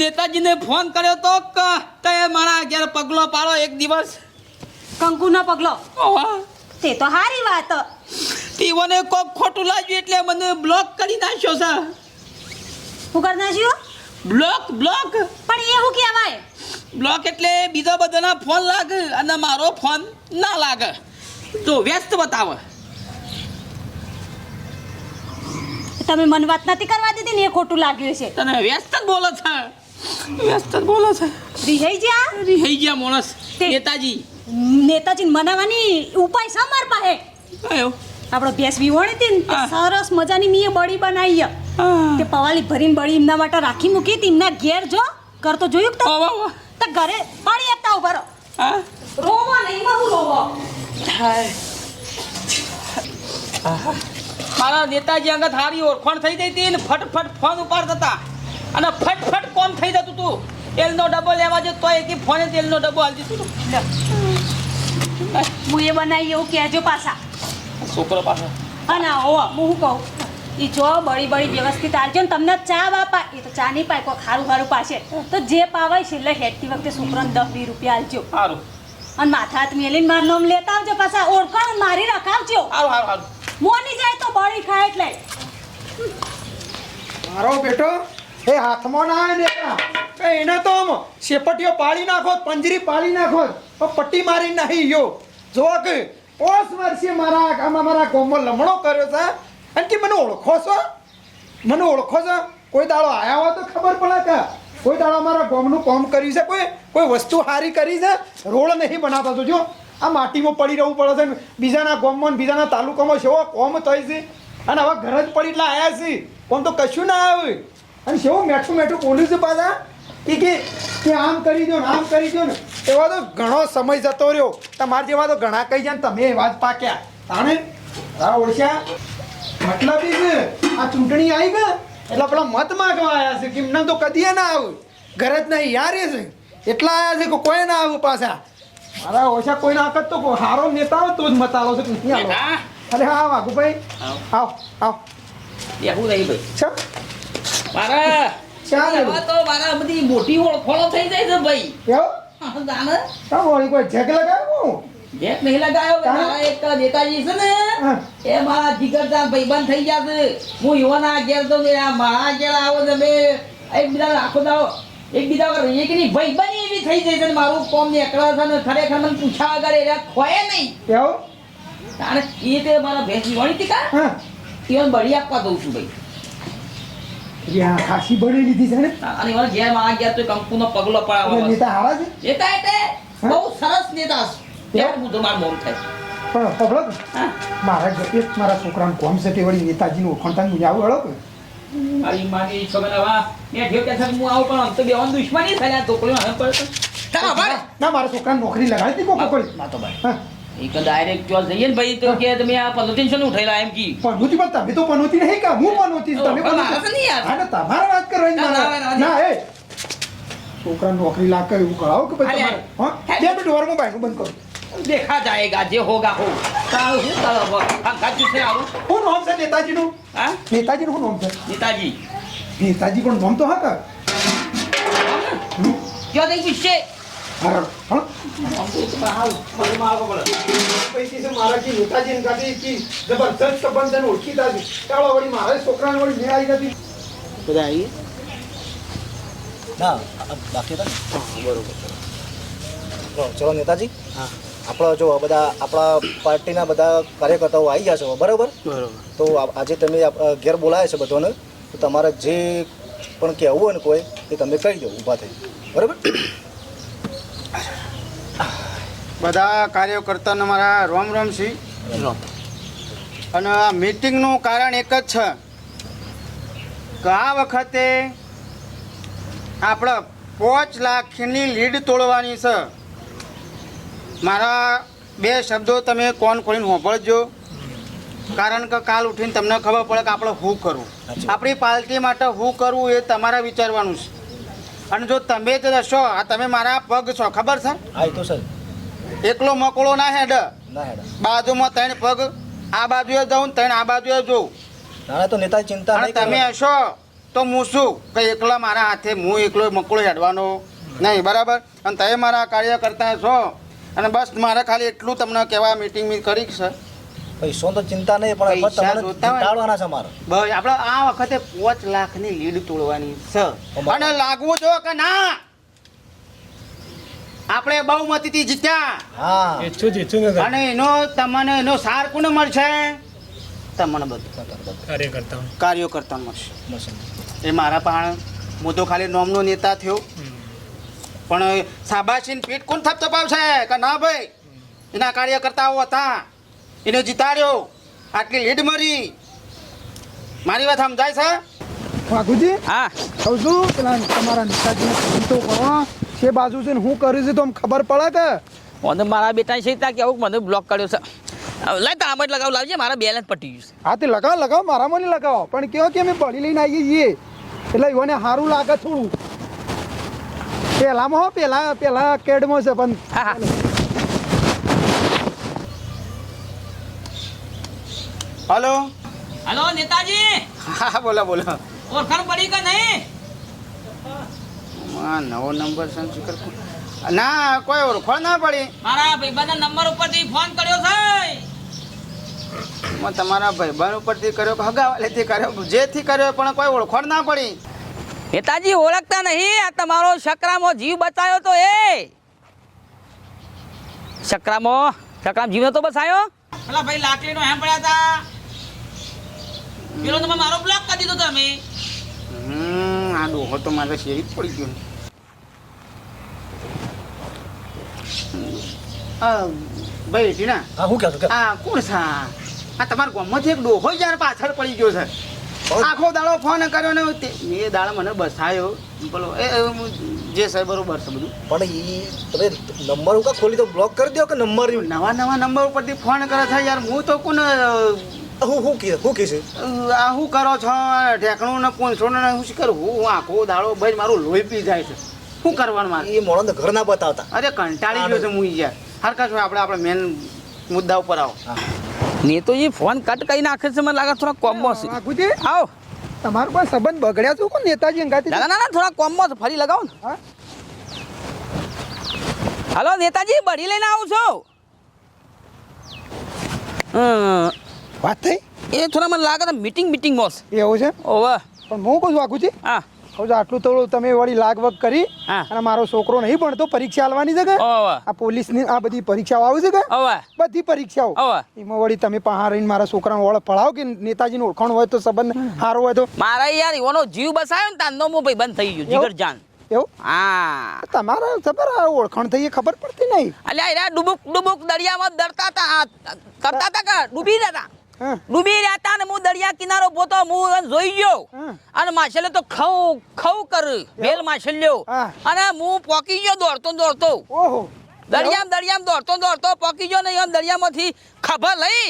નેતાજીને phone કર્યો તો તે મારા ઘેર પગલો પાડો એક દિવસ. કંકુનો પગલો? તે તો સારી વાત. ટીવોને કોક ખોટું લાગ્યું એટલે મને બ્લોક કરી નાખ્યો છે. હું કરી નાખ્યો? બ્લોક બ્લોક પણ એ હું કહેવાય? બ્લોક એટલે બીજા બધાના ફોન લાગે અને મારો ફોન ના લાગે. તો વ્યસ્ત બતાવે. તમે મન વાત નથી કરવા દીધી ને એ ખોટું લાગ્યું છે. તને વ્યસ્ત જ બોલો છે. વ્યસ્ત બોલો છે. રિહાઈ ગયા? માણસ. તે- નેતાજી. મનાવાની ઉપાય છે માર પાસે? આયો. આપણો ભેંસ વિહોણી હતી ને સરસ મજાની મીએ બળી બનાવી. તે પવાલી ભરીને બળી એમના માટે રાખી મૂકી હતી એમના ઘેર જો. કરતો જોયું તો તો ઘરે પાણી આપતા ઊભા રહો. હા? રોવો નહીં બહુ રોવો. મારા નેતાજી અંગત હારી ઓળખાણ થઈ ગઈ હતી ને ફટફટ ફોન ઉપાડતા હતા. અને ફટફટ કોમ થઈ જતું તું? તેલનો ડબ્બો લેવા જતો તો એકી ફોને તેલનો ડબ્બો હાલ દીધું તું. હું એ બનાવી એવું કહેજો પાછા. છોકરો પાસે ના ઓ હું શું કહું? એ જો બળી બળી વ્યવસ્થિત આવજો ને તમને ચા બાપા એ તો ચા નહીં પાય કોઈ ખારું ખારું પાસે તો જે પાવાય છેલ્લે હેઠતી વખતે છોકરાને દસ વીસ રૂપિયા આલજો સારું અને માથા હાથ મેલીને મારો નામ લેતા આવજો પાછા ઓળખાણ મારી રખાવજો. સારું સારું સારું મોની જાય તો બળી ખાય એટલે. મારો બેટો એ હાથમાં ના આવે ને એને. તો આમ શેપટીઓ પાળી નાખો, પંજરી પાળી નાખો પણ પટ્ટી મારી નહીં યો. જો કે પોસ વર્ષે મારા આમાં મારા ગોમમાં લમણો કર્યો છે. અને કે મને ઓળખો છો? મને ઓળખો છો? કોઈ દાડો આવ્યા હોય તો ખબર પડે કે કોઈ દાડો મારા ગોમનું કામ કર્યું છે, કોઈ કોઈ વસ્તુ સારી કરી છે? રોડ નહીં બનાવતા તો જો, આ માટીમાં પડી રહેવું પડે છે. બીજાના ગોમમાં બીજાના તાલુકામાં સેવો કોમ થઈ છે. અને હવે ઘર જ પડી એટલે આવ્યા છે કોમ તો કશું ના આવે. અને સેવું મેઠું મેઠું બોલ્યું છે પાછા? કે કે આમ કરી દો ને આમ કરી દો ને. એવા તો ઘણો સમય જતો રહ્યો. તમારા જેવા તો ઘણા કહી જાય ને તમે એવા જ પાક્યા. તાણે તારા ઓળખ્યા? મતલબ એ આ ચૂંટણી આવી ગઈ? એટલે પેલા મત માંગવા આવ્યા છે કે એમને તો કદી ના આવું. ઘર જ નહીં યાર છે. એટલા આવ્યા છે કે કોઈ ના આવું પાછા. મારા ઓછા કોઈ ના હકત તો સારો હારો નેતા હોય તો જ મત આવો છે અરે હા વાઘુભાઈ. આવ આવ. એવું નહીં ભાઈ મારા. ચાલ. તો મારા બધી મોટી ઓળખોળો થઈ જાય છે ભાઈ. એવું જાણે. કામ વળી કોઈ જેક લગાવ્યું એક નહીં લગાવ્યો મારા એક નેતાજી છે ને. એ મારા જીગરદાર ભાઈબંધ થઈ ગયા છે. હું યુવાના ઘેર તો ને આ મારા ઘેર આવો ને અમે એકબીજા આખો દાવ એકબીજા પર નહીં? ભાઈબંધ એવી થઈ જાય છે મારું કોમ ને એકલા છે ને ખરેખર મને પૂછા વગર એ ખોય નહીં. એવું તાણે એ તે મારા ભેંસ વણી હતી કા હા. તે બળી આપવા દઉં છું ભાઈ. યા ખાસી લીધી છે ને. અને મારા ઘેર તો કંકુનો પગલો પડાવવા નેતા હારા છે? નેતા એટલે બહુ સરસ નેતા છે. એવું? બધું મારું મોમ થાય પણ હા. મારા છોકરાનું કોમ છે તે વળી નેતાજીનું ઓખણતા મુજબ આવું હળો મારી માની છોકરા વા મેં ઠેક કે હું આવું પણ આમ તો બેવાન દુશ્મની થાય છોકરીઓ હવે પડે ના મારા છોકરાને નોકરી લગાડી કોકો કોઈ માતો ભાઈ. હા. એક ડાયરેક્ટ જો જઈએ ને ભાઈ તો કે તમે આ પનોતી શું ઉઠેલા એમ કી? પનોતી પણ તમે તો પનોતી નહીં કા? હું પનોતી છું, તમે પનોતી નહીં યાર. અને ને તમારે વાત કરવાની ના. ના, ના, ના એ. છોકરા નોકરી લાગ એવું કરાવો કે ભાઈ તમારે? હા. બે મિનિટ વારમાં બાયનું બંધ કરો. દેખા જાયેગા જે હોગા હો તારું શું તારો આ ગાજુ છે આવું. હું નામ છે નેતાજીનું? હા? નેતાજી નું નામ છે? નેતાજી. નેતાજી કોણ નામ તો હા કા ક્યાં દઈ પૂછશે હા હા આમ તો તો હાલ ફળમાં આવવો પડે પૈકી છે મારા કી નેતાજીને ગાડી કી જબરજસ્ત બંધન ઓળખીતા છે ચાલો ચલો નેતાજી આપણો જો બધા આપણા પાર્ટીના બધા કાર્યકર્તાઓ આવી ગયા છે બરાબર તો આજે તમે ઘેર બોલાયા છે બધાને તો તમારે જે પણ કહેવું હોય ને કોઈ એ તમે કહી દો ઊભા થઈ બરાબર. બધા કાર્યકર્તાને મારા રોમ રોમ સી અને આ મીટિંગનું કારણ એક જ છે કે આ વખતે આપણે પાંચ લાખની લીડ તોડવાની છે. મારા બે શબ્દો તમે કોણ ખોલીને હોંભળજો કારણ કે કાલ ઉઠીને તમને ખબર પડે કે આપણે હું કરવું. આપણી પાર્ટી માટે હું કરવું એ તમારે વિચારવાનું છે. અને જો તમે જ રહેશો આ તમે મારા પગ છો ખબર છે? હા તો સર એકલો મકોળો ના હેડ. બાજુમાં ત્રણ પગ આ બાજુએ જાઉં ત્રણ આ બાજુએ જોઉં. નાના તો નેતા ચિંતા નહીં તમે. હશો તો હું શું? કે એકલા મારા હાથે હું એકલો મકોળો હેડવાનો? નહીં બરાબર? અને તમે મારા કાર્ય કરતા છો અને બસ મારે ખાલી એટલું તમને કહેવા મીટિંગ મી કરી છે. પૈસો તો ચિંતા નહીં પણ. ટાળવાના છે મારે. બસ આપણે આ વખતે પાંચ લાખની લીડ તોડવાની છે. અને લાગવું જો કે ના આપણે બહુમતીથી જીત્યા. હા. અને એનો તમને એનો સાર કોને મળશે? તમને બધું. કાર્યકર્તા કરતા મળશે. એ મારા પણ હું તો ખાલી નોમનો નેતા થયો. પણ સાબાશીન પીઠ કોણ થપથપાવશે કે ના ભાઈ? એના કાર્યકર્તાઓ હતા. એને જીતાડ્યો. આટલી લીડ મળી મારી વાત સમજાય છે? વાઘુજી? હા. કહું છું તમારા નેતાજીને તો કરો. છે બાજુ છે ને હું કર્યું છે તો આમ ખબર પડે કે? મને મારા બેટા છે ત્યાં કેવું મને બ્લોક કર્યો છે. હવે લાય જ લગાવ લાવજે મારા બેલેન્સ પટી ગયું છે. હા તે લગાવ લગાવ મારા મને લગાવો. પણ કેવો કે અમે બળી લઈને આવીએ છીએ. એટલે એને સારું લાગે થોડું. પહેલામાં હો પહેલા પહેલા કેડમાં છે પણ હા હા. હલો. હલો નેતાજી. હા બોલો બોલો. ઓળખાણ પડી કે નહીં? આ નવો નંબર છે ને ના કોઈ ઓળખો ના પડી. મારા ભાઈબંધના નંબર ઉપરથી ફોન કર્યો છે મેં તમારા ભાઈબંધ ઉપરથી કર્યો કે હગાવાલેથી કર્યો? જેથી કર્યો પણ કોઈ ઓળખોડ ના પડી. નેતાજી ઓળખતા નહીં. આ તમારો શકરામો જીવ બચાયો તો એ. શકરામો શકરામ જીવ તો બચાયો? પેલા ભાઈ લાકડીનો હેમ પડ્યા હતા. પેલો તમે મારો બ્લોક કરી દીધો તમે. હમ આ ડોહો તો મારે શેરી પડી ગયો. ભાઈ ટીના. હા હું કહું છું હા કોણ છે આ? તમારા ગામમાંથી એક ડોહો યાર પાછળ પડી ગયો છે. આખો દાડો ફોન કર્યો ને એ દાડો મને બસાયો. બોલો એ જે સાહેબ બરોબર છે બધું. પણ એ તમે નંબર ઉપર ખોલી તો બ્લોક કરી દો કે નંબર નવા નવા નંબર ઉપરથી ફોન કરે છે યાર. હું તો કોને હું હું કે હું કે છે? આ શું કરો છો? ઢેકણું ને પોંચો ને હું શું કરું? હું આખો દાડો ભાઈ મારું લોહી પી જાય છે. શું કરવાનું મારે? એ મોણો ઘર ના બતાવતા. અરે કંટાળી ગયો છે હું યાર. હરકા છો આપણે આપણે મેન મુદ્દા ઉપર આવો. ને તો એ ફોન કટ કરી નાખે છે મને લાગે થોડા કોમ્બો છે. આવો. તમારો કોઈ સંબંધ બગડ્યા છું કોણ નેતાજી અંગાથી ના ના ના થોડા કોમ્બો છે ફરી લગાવો ને. હા? હાલો નેતાજી બળી લઈને આવું છું? વાત થઈ? એ થોડા મને લાગે મિટિંગ મીટિંગ બોસ એવું છે? ઓવા. પણ હું કહું છું આખું છે હા. આટલું થોડું તમે વળી લાગવગ કરી અને મારો છોકરો નહીં ભણતો પરીક્ષા આલવાની છે કે? આ આ પોલીસની આ બધી પરીક્ષાઓ આવે છે કે? બધી પરીક્ષાઓ. એમાં વળી તમે પહાડ રહીને મારા છોકરાને ઓળખ પડાવો કે નેતાજીનું ઓળખાણ હોય તો સંબંધ સારો હોય તો? મારા યાર એનો જીવ બસાયો ને તાંદો ભાઈ બંધ થઈ ગયો જીગર જાન. એવું? હા. તમારા ખબર ઓળખાણ થઈ ખબર પડતી નહીં. અલ્યા ડુબુક ડુબુક દરિયામાં ડરતા હતા કરતા હતા કે ડૂબી હા ડૂબી રહ્યા હતા ને હું દરિયા કિનારો પોતો હું જોઈ ગયો. અને માછલે તો ખવ ખવ કર વેલ માછલ્યો. અને હું પોકી ગયો દોડતો દોડતો. દરિયામ દરિયામાં દોડતો દોડતો પોકી ગયો ને દરિયામાંથી ખભા લઈ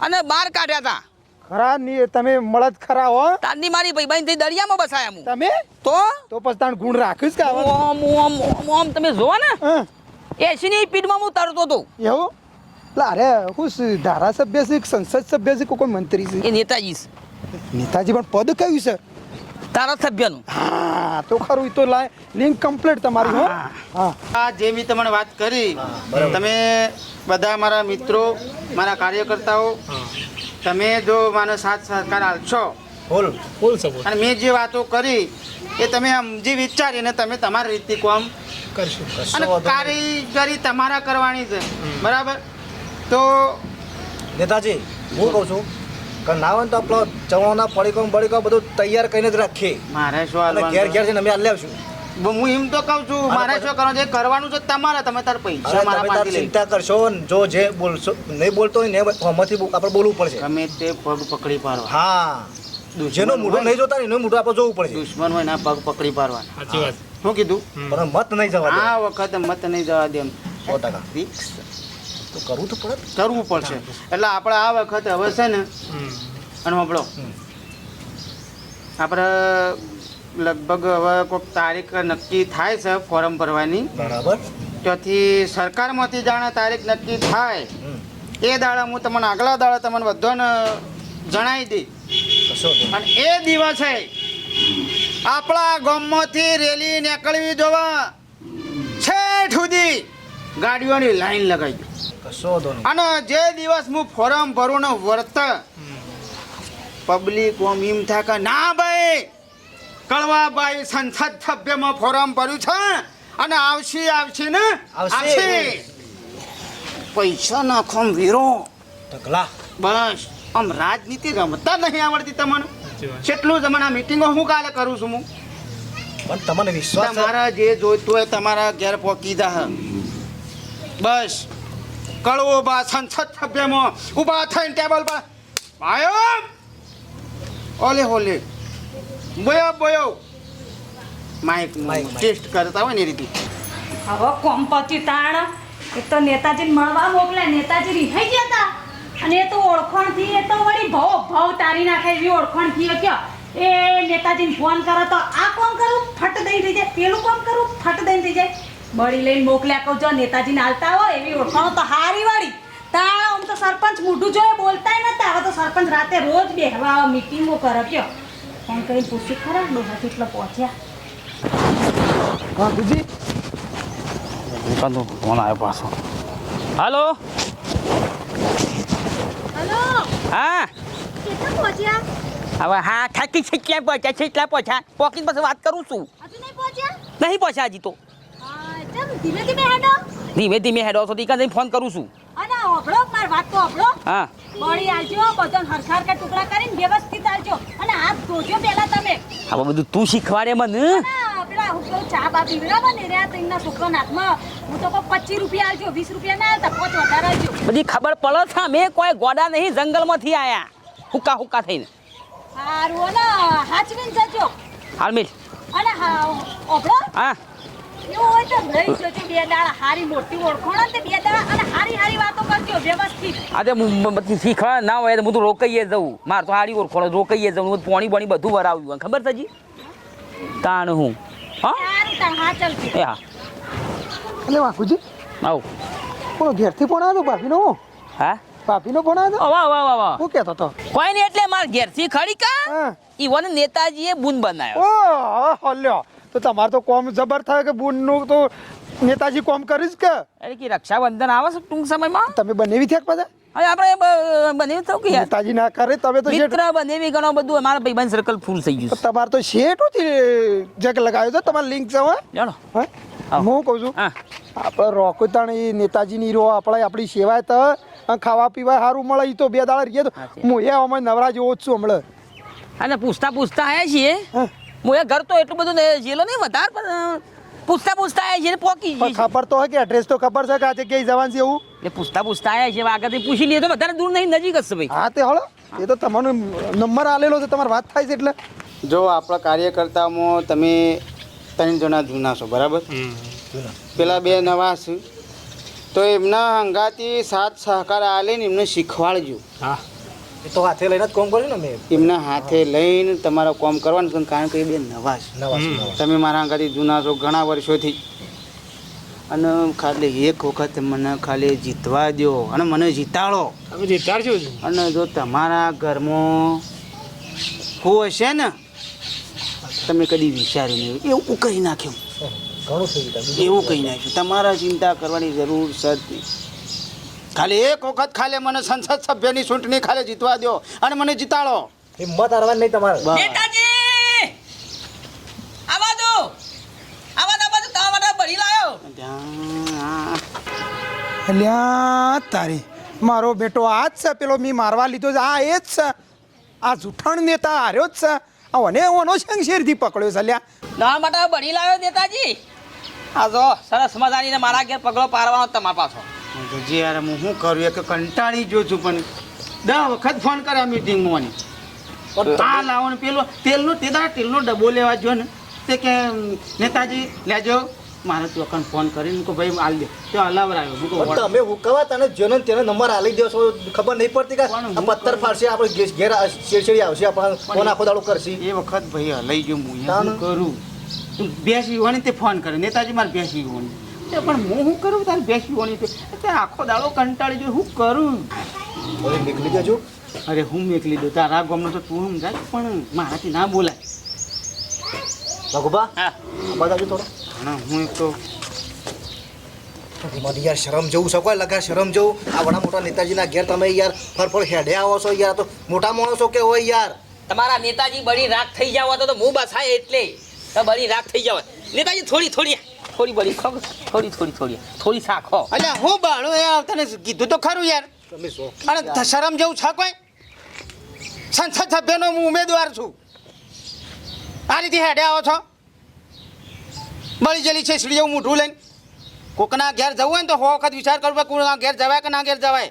અને બહાર કાઢ્યા હતા ખરા ની તમે મળત ખરા હો. તારની મારી ભાઈ થી દરિયામાં બસાયા હું તમે? તો? તો પછી તાણ ગુણ રાખીશ કે ઓમ ઓમ ઓમ ઓમ તમે જોવો ને. એસી ની સ્પીડમાં હું તરતો હતો એવું? એટલે અરે હું ધારાસભ્ય છે સંસદ સભ્ય છે કે કોઈ મંત્રી છે એ નેતાજી છે. નેતાજી પણ પદ કયું છે? ધારાસભ્યનું. હા તો ખરું એ તો લાય લિંક કમ્પ્લીટ તમારી હો. હા. આ જે મેં તમને વાત કરી તમે બધા મારા મિત્રો મારા કાર્યકર્તાઓ તમે જો મારો સાથ સહકાર આપશો બોલ અને મેં જે વાતો કરી એ તમે સમજી વિચારીને તમે તમારી રીતે કોમ કશો અને કારીગરી તમારા કરવાની છે. બરાબર? તો નેતાજી હું કહું છું કે ના હોય ને તો આપણો ચવાના પડીકો બળીકો બધું તૈયાર કરીને જ રાખીએ. મારે શું અને હાલવાનું ઘેર છે? ઘેર અમે હાલ આવશું હું એમ તો કહું છું મારે શું કરવાનું છે? કરવાનું છે તમારે તમે તાર પૈસા મારા લઈ ચિંતા કરશો જો જે બોલશો નહીં બોલતો હોય ને હમણાંથી આપણે બોલવું પડશે. તમે તે પગ પકડી પાડવા. હા. જેનો મોઢું નહીં જોતા એનો એનું આપણે જોવું પડશે. દુશ્મન હોય ના પગ પકડી પાડવા. શું કીધું? પણ મત નહીં જવા આ વખતે મત નહીં જવા દે એમ. સો ટકા. ફિક્સ તો કરવું તો પડે કરવું પડશે. એટલે આપણે આ વખતે હવે છે ને અને સાંભળો આપણે લગભગ હવે કોઈક તારીખ નક્કી થાય છે ફોર્મ ભરવાની. બરાબર. ત્યાંથી સરકારમાંથી જાણે તારીખ નક્કી થાય. એ દાડા હું તમને આગલા દાડા તમને બધાને જણાવી દઈ અને એ દિવસે આપણા ગામમાંથી રેલી નીકળવી જોવા છેઠ સુધી ગાડીઓની લાઈન લગાવી કશો અને જે દિવસ હું ફોરમ ભરું ને વર્ત પબ્લિક ઓમ એમ થાય કે ના ભાઈ કળવાભાઈ સંસદ સભ્યમાં ફોરમ ભર્યું છે અને આવશે આવશે ને? આવશે. પૈસા નાખો વીરો. ઢગલા. બસ. આમ રાજનીતિ રમતા નહીં આવડતી તમને? કેટલું તમને આ મિટિંગો હું કાલે કરું છું હું? પણ તમને વિશ્વાસ? તમારા જે જોઈતું હોય તમારા ઘેર પહોંચી દા બસ. કળવો બા સંસદ સભ્યમાં ઊભા થઈને ટેબલ પર આયો ઓલે હોલે. બોયો બોયો. માઇક માઇક, ટેસ્ટ કરતા હોય ને એ રીતે. હવે કોમ્પતી તાણ એ તો નેતાજીને મળવા મોકલે નેતાજી રિહાઈ ગયા હતા અને એ તો ઓળખણથી એ તો વળી ભાવ ભાવ તારી નાખે એવી ઓળખણથી થયો કયો એ નેતાજીને ફોન કરો તો આ કોમ કરું? ફટ દઈ થઈ જાય. પેલું કોમ કરું? ફટ દઈ થઈ જાય. બળી લઈને મોકલ્યા કહું જો નેતાજીને હાલતા હોય એવી ઓળખાણો તો હારી વાળી. તાણ આમ તો સરપંચ મોઢું જોઈએ બોલતાય નતા. હવે તો સરપંચ રાતે રોજ બેહવા મિટિંગો મીટિંગો કરે કયો ફોન કરીને પૂછ્યું ખરા ડોહા કેટલો પહોંચ્યા? હા ગુજી ફોન આવ્યો પાછો. હાલો? હાલો? હા? કેટલા પહોંચ્યા? હવે હા થાકી ક્યાં પહોંચ્યા છે એટલા પહોંચ્યા? પોકીને પછી વાત કરું છું. હજુ નહીં પહોંચ્યા? નહીં પહોંચ્યા હજી તો. ધીમે ધીમે હેડો. ધીમે ધીમે હેડો છો તીકા જઈને ફોન કરું છું. અને ઓબળો માર વાત તો ઓબળો હા. બોડી આલજો બધો હરખાર કે ટુકડા કરીને વ્યવસ્થિત આલજો. અને હાથ ધોજો પહેલા તમે. હવે બધું તું શીખવાડે મને. પેલા હું કહું ચા બા પીવડાવો ને? રહ્યા તઈના છોકરાના હાથમાં. હું તો પચીસ રૂપિયા આલજો વીસ રૂપિયા ના પાંચ વધારે આવજો બધી ખબર પડે છે મેં કોઈ ગોડા નહીં જંગલમાંથી આયા. હુક્કા હુક્કા થઈને. સારું અને હાચવીને જજો. હાલ મિલ. અને હા હા. આજે શીખવા ના હોય તો હું તો રોકાઈએ જવું મારે તો હારી ઓળખો રોકાઈએ જવું પોણી બોણી બધું વરાવ્યું હોય. ખબર છે જી તાણ હું. હા? હા એ હા. એટલે વાંકુજી આવું. ઘેરથી ફોન આવ્યો ભાભીનો હા? ફોન આવ્યો વાહ વાહ વાહ વાહ હું કહેતો તો કોઈ નહીં એટલે માર ઘેરથી ખડી કા? ઈવન નેતાજીએ બુન બનાવ્યો. ઓ હલ્યો તો તમારે તો કોમ જબર થાય કે બુનનું તો નેતાજી કોમ કરીશ કે. અરે કે રક્ષાબંધન આવે છે ટૂંક સમયમાં? તમે બનેવી થયા પાછા? હવે આપણે બનેવી થયું કે નેતાજી ના કરે તમે તો મિત્ર બનેવી ઘણો બધું અમારા ભાઈબંધ સર્કલ ફૂલ થઈ ગયું તમારે તો શેઠોથી જગ લગાવ્યો તો તમારે લિંક છે જાણો. હા? કહું છું હા. આપણે રોકો તાણ એ નેતાજીની રો આપણે આપણી સેવાય તો ખાવા પીવા સારું મળે એ તો બે દાડા રહીએ તો. હું એ અમે નવરા જેવો જ છું હમણાં. અને પૂછતા પૂછતા આવ્યા છીએ હા. હું એ ઘર તો એટલું બધું ને જેલો નહીં વધારે પણ પૂછતા પૂછતા આવ્યા છે ને પોકી પણ ખબર તો હોય કે એડ્રેસ તો ખબર છે કે આ જગ્યાએ જવાનું છે એવું? એટલે પૂછતા પૂછતા આવ્યા છે આગળથી પૂછી લઈએ તો વધારે દૂર નહીં નજીક જ છે ભાઈ. હા તે હળો. એ તો તમારો નંબર આલેલો છે તમારી વાત થાય છે એટલે. જો આપણા કાર્યકર્તામાં તમે ત્રણ જણા જૂના છો બરાબર? પેલા બે નવા છે. તો એમના હંગાથી સાથ સહકાર આલીને એમને શીખવાડજો. એ તો હાથે લઈને જ કોમ કર્યું ને મેં. એમના હાથે લઈને તમારા કામ કરવાનું છે કારણ કે એ બે નવા છે નવા તમે મારા હંગાથી જૂના છો ઘણા વર્ષોથી. અને ખાલી એક વખત મને ખાલી જીતવા દો અને મને જીતાડો. અને જો તમારા ઘરમાં કોઈ હશે ને તમે કદી વિચાર્યું નહીં એવું કહી નાખ્યું. એવું કહી નાખ્યું. તમારા ચિંતા કરવાની જરૂર છે નહીં. ખાલી એક વખત ખાલે મને સંસદ સભ્યની ચૂંટણી ખાલી જીતવા દો અને મને જીતાડો. હિંમત હારવાની નહીં તમારે. નેતાજી! આવા દો. આવા દો બધું તમારા ભરી લાયો. અલ્યા તારી મારો બેટો આ જ છે પેલો મી મારવા લીધો છે આ એ જ છે. આ જૂઠાણ નેતા હાર્યો જ છે. આ મને ઓનો શેરથી પકડ્યો છે અલ્યા. તમારા માટે ભરી લાવ્યો નેતાજી. આ જો સરસ મજાની મારા ઘેર પગલો પારવાનો તમારા પાછો. તો જે યાર હું શું કરું એક કંટાળી જો છું પણ દસ વખત ફોન કર્યા મીટિંગમાં મને. આ લાવો ને પેલો તેલનો તે દાડા તેલનો ડબ્બો લેવા જો ને તે કે નેતાજી લેજો મારે તું અકણ ફોન કરીને કે ભાઈ આલી દે. તો હલાવરાયો હું કહું પણ તમે હુકવા તને જેનો તેનો નંબર આલી દો છો ખબર નહીં પડતી કે પથ્થર ફાડશે આપણે ઘેર શેરશેરી આવશે આપણે ફોન આખો દાડો કરશે. એ વખત ભાઈ હલાઈ ગયો હું. કરું? બેસી હોવાની તે ફોન કરે. નેતાજી મારે બેસી હોવાની એ પણ હું શું કરું? તારે બેસવાની તો તે આખો દાડો કંટાળી જો હું કરું? હવે નીકળી જજો. અરે હું નીકળી દઉં તારા ગામનો તો તું સમજાય પણ મારાથી ના બોલાય. રઘુબા હા. થોડો. હા હું તો યાર શરમ જેવું કોઈ લગા શરમ જેવું? આ વડા મોટા નેતાજીના ઘેર તમે યાર ફરફર હેડે આવો છો યાર. તો મોટા માણસો કે હોય યાર? તમારા નેતાજી બળી રાખ થઈ જાવ તો તો હું બસાય એટલે. તો બળી રાખ થઈ જાવ નેતાજી થોડી થોડી. થોડી બળી ખો થોડી થોડી થોડી. થોડી શાખો અલ્યા હું બાણો એ તને કીધું તો ખરું યાર. તમે શો? અને શરમ જેવું છે કોઈ? સંસદ સભ્યનો હું ઉમેદવાર છું. આ રીતે હેડે આવો છો? બળી જેલી છે સીડીઓ મોઢું લઈને. કોકના ઘેર જવું હોય ને તો હો વખત વિચાર કરવો કે ઘેર જવાય કે ના ઘેર જવાય.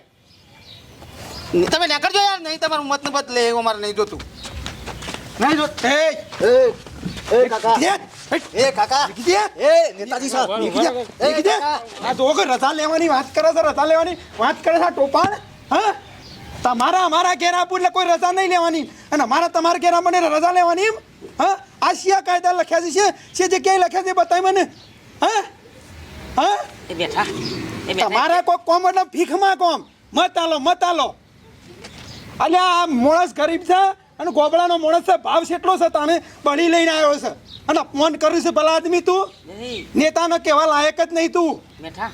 તમે ના કરજો યાર નહીં તમારું મત ને બદલે એવું મારે નહીં જોતું. નહીં જોત એ એ એ કાકા. દે, દે. એ નેતાજી સાહેબ નીકળી જા, નીકળી જા. આ જો રજા લેવાની વાત કરે છે રજા લેવાની. વાત કરે છે આ ટોપાણ હા? તમારા અમારા ઘેર આપવું એટલે કોઈ રજા નહીં લેવાની. અને અમારા તમારા ઘેર આપણને રજા લેવાની એમ હા? આ શિયા કાયદા લખ્યા છે છે જે ક્યાંય લખ્યા છે બતાવી મને હા? હા? બેઠા કોઈ કોમ એટલે ભીખમાં કોમ. મત આલો મત આલો. અલ્યા આ માણસ ગરીબ છે અને ગોબડાનો માણસ છે ભાવ કેટલો છે તાણે? બળી લઈને આવ્યો છે. અને ફોન કર્યું છે ભલા આદમી તું? નેતાનો કહેવા લાયક જ નહીં તું. બેઠા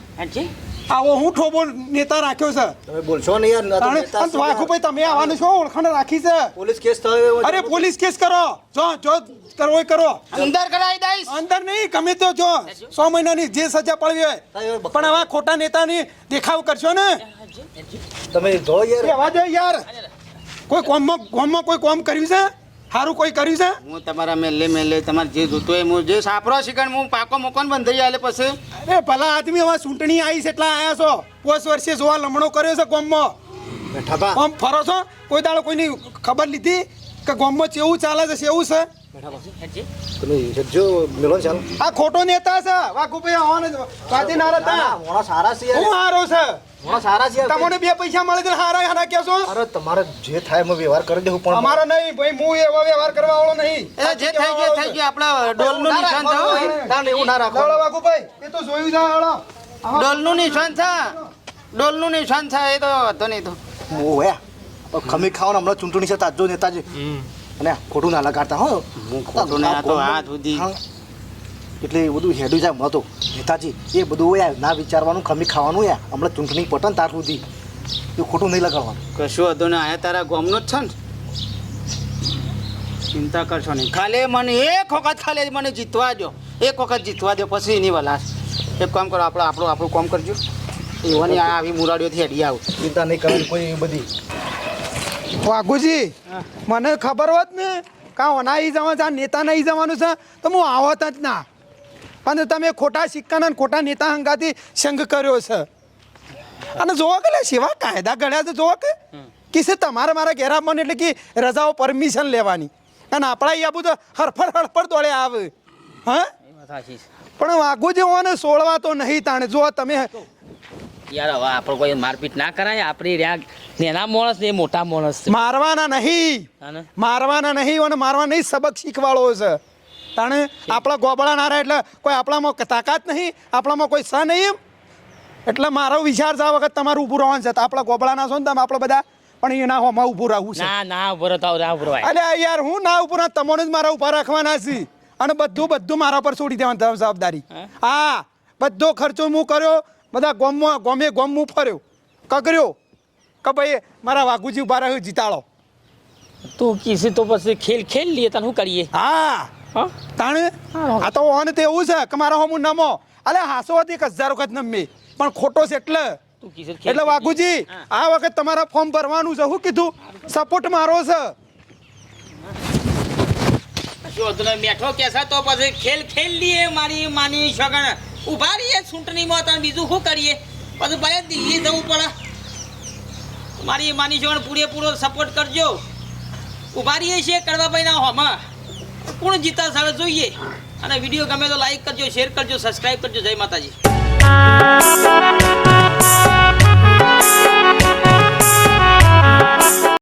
આવો હું ઠોબો નેતા રાખ્યો છે. તમે બોલશો ને યાર તો નેતા. વાઘુભાઈ તમે આવવાનું છો ઓળખાણ રાખી છે. પોલીસ કેસ થયો અરે પોલીસ કેસ કરો. જો જો કરો કરો. અંદર કરાવી દઈશ. અંદર નહીં ગમે તો જો. સો મહિનાની જે સજા પડવી હોય. પણ આવા ખોટા નેતાની દેખાવ કરશો ને? તમે જો યાર. એ અવાજ યાર. કોઈ કોમમાં કોમમાં કોઈ કોમ કર્યું છે? સારું કોઈ કર્યું છે? હું તમારા મેલે મેલે તમારે જે જોતો હોય હું જે સાપરો શિકણ હું પાકો મોકોન બંધ થઈ જાય પછી. અરે ભલા આદમી હવે ચૂંટણી આવી છે એટલા આયા છો. પોસ વર્ષે જોવા લમણો કર્યો છે ગોમમાં. આમ ફરો છો? કોઈ દાડો કોઈની ખબર લીધી કે ગોમમાં ચેવું ચાલે છે એવું છે? ને આ ખોટો નેતા છે. વાઘુભાઈ આવવાનો વાદી ના ના, મોણા સારા છે હું હારો છે. મોણા સારા છે તમને બે પૈસા મળે છે હારા હારા કહેશો અરે તમારે જે થાય એમાં વ્યવહાર કરી દેવું પણ અમારો નહીં ભાઈ હું એવો વ્યવહાર કરવા વાળો નહીં. એ જે થઈ ગયું થઈ ગયું. આપણા ડોલનું નું નિશાન થયું. ના, ના, એવું ના રાખો. વાઘુભાઈ એ તો જોયું છે હાલો. ડોલનું નિશાન છે. ડોલનું નિશાન છે એ તો હતો નહીં તો. ઓ હે ખમી ખાવાનું હમણાં ચૂંટણી છે તાજો નેતાજી. અને ખોટું ના લગાડતા હો. હું ખોટું ના તો આ સુધી. એટલે એ બધું હેડું જાય મતો. નેતાજી એ બધું યાર ના વિચારવાનું ખમી ખાવાનું યાર. હમણાં ચૂંટણી પટન તાર સુધી. એ ખોટું નહીં લગાડવાનું. કશું હતું ને આ તારા ગામનો જ છે ને. ચિંતા કરશો નહીં. ખાલી મને એક વખત ખાલી મને જીતવા દો એક વખત જીતવા દો પછી એની વલાસ. એક કામ કરો આપણે આપણું આપણું કામ કરજો. એવાની આવી મુરાડીઓથી હેડી આવું. ચિંતા નહીં કરવાની કોઈ બધી. વાઘુજી મને ખબર હોત ને કાં આવી જવાનું છે આ નેતા નહીં જવાનું છે તો હું આવત જ ના. પણ તમે ખોટા સિક્કાના ખોટા નેતા હંગાથી સંગ કર્યો છે. અને જોવો કે સેવા કાયદા ઘડ્યા છે જોવો કે. કિસે તમારે મારા ઘેરા મને એટલે કે રજાઓ પરમિશન લેવાની. અને આપણા અહીંયા બધું હરફર હરફર દોડે આવે. હા. પણ વાઘુજી ઓને સોળવા તો નહીં તાણે. જો તમે યાર હવે આપણે કોઈ મારપીટ ના કરાય આપણે રહ્યા નેના માણસ ને મોટા માણસ છે. મારવાના નહીં. મારવાના નહીં અને મારવા નહીં સબક શીખવાડો છે. તાણે આપણા ગોબળા ના રહે એટલે કોઈ આપણામાં તાકાત નહીં આપણામાં કોઈ સ નહીં એટલે મારો વિચાર છે આ વખત તમારું ઊભું રહેવાનું છે. તો આપણા ગોબળા ના છો ને તમે આપણે બધા પણ એના હોમાં ઊભું રહેવું છે. ના ના રહેતા ના ઊભો રહો યાર હું ના ઉપર તમને જ મારા ઊભા રાખવાના છે. અને બધું બધું મારા પર છોડી દેવાનું જવાબદારી. હા બધો ખર્ચો હું કર્યો બધા ગોમમાં ગોમે ગોમ હું ફર્યો કગર્યો કે ભાઈ મારા વાઘુજી ઊભા રહ્યો જીતાડો. તું કીસી તો પછી ખેલ ખેલ લઈએ તને શું કરીએ? હા. હા? તાણે? આ તો ઓન તો એવું છે કે મારા હોમું નમો. અલે હાસો હતી એક હજાર વખત નમી પણ ખોટો છે એટલે. એટલે વાઘુજી આ વખત તમારા ફોર્મ ભરવાનું છે શું કીધું? સપોર્ટ મારો છે. જો તને બેઠો કેસા તો પછી ખેલ ખેલ લઈએ મારી માની સગણ ઊભા રહીએ ચૂંટણીમાં તમે બીજું શું કરીએ? પછી ભલે દિલ્હી જવું પડે. મારી માની જોડે પૂરેપૂરો સપોર્ટ કરજો. ઊભા રહીએ છીએ કરવાભાઈ ના હોમાં. કોણ જીતા સાવે જોઈએ? અને વીડિયો ગમે તો લાઈક કરજો શેર કરજો સબસ્ક્રાઈબ કરજો. જય માતાજી.